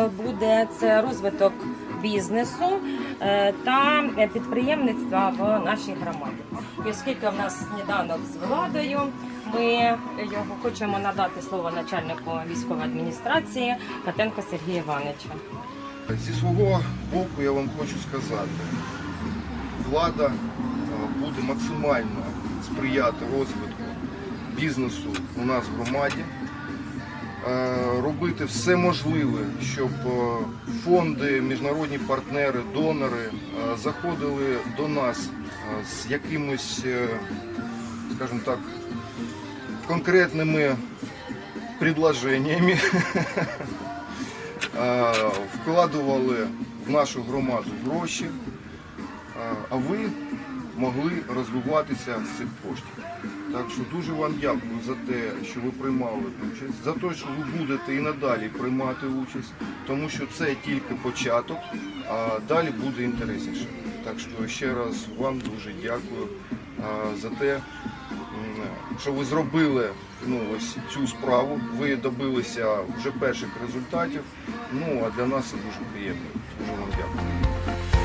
Е, буде це розвиток бізнесу е, та підприємництва в нашій громаді. І оскільки в нас сніданок з владою, ми його хочемо надати слово начальнику військової адміністрації Катенко Сергію Івановичу. Зі свого боку я вам хочу сказати, влада е, буде максимально сприяти розвитку бізнесу у нас в громаді, е, робити все можливе, щоб е, фонди, міжнародні партнери, донори е, заходили до нас е, з якимось, е, скажімо так, конкретними предложеннями. е, вкладували в нашу громаду гроші, е, а ви могли розвиватися з цих коштів. Так що дуже вам дякую за те, що ви приймали участь, за те, що ви будете і надалі приймати участь, тому що це тільки початок, а далі буде інтересніше. Так що ще раз вам дуже дякую за те, що ви зробили ну, ось цю справу. Ви добилися вже перших результатів. Ну а для нас це дуже приємно. Дуже вам дякую.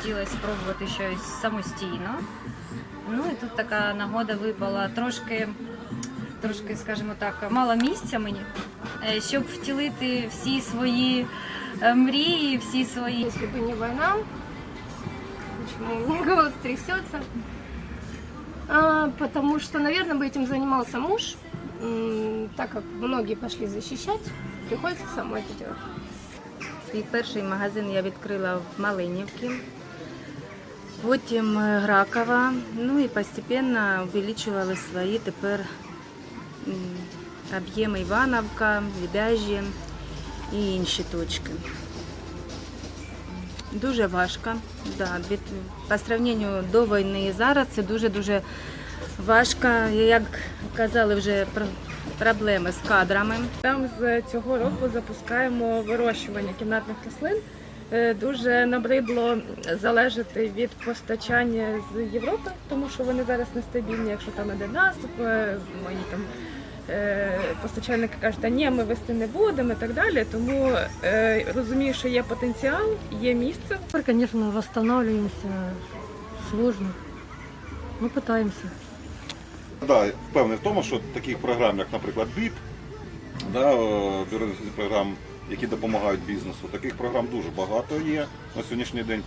Хотілося спробувати щось самостійно. Ну і тут така нагода випала трошки, трошки, скажімо так, мало місця мені, е, щоб втілити всі свої е, мрії, всі свої Если бы не война, почему у меня голос трясется? А, потому что, наверное, бы этим занимался муж, М, так как многие пошли защищать, приходится самой это делать. Свій перший магазин я відкрила в Малинівці, потім е, Гракова, ну і постепенно увеличували свої тепер об'єми Івановка, Лібяжі і інші точки. Дуже важко. Да, від, по сравненню до війни і зараз це дуже-дуже важко. Як казали вже про проблеми з кадрами. Там з цього року запускаємо вирощування кімнатних рослин. Е, Дуже набридло залежати від постачання з Європи, тому що вони зараз нестабільні. Якщо там іде наступ, е, мої там е, постачальники кажуть, а ні, ми вести не будемо і так далі. Тому розумію, що є потенціал, є місце. Теперь, конечно, восстанавливаемся сложно. Ну, пытаемся. Да, впевнений в тому, що таких програм, як, наприклад, БІП, да, бюро програм, які допомагають бізнесу, таких програм дуже багато є на сьогоднішній день.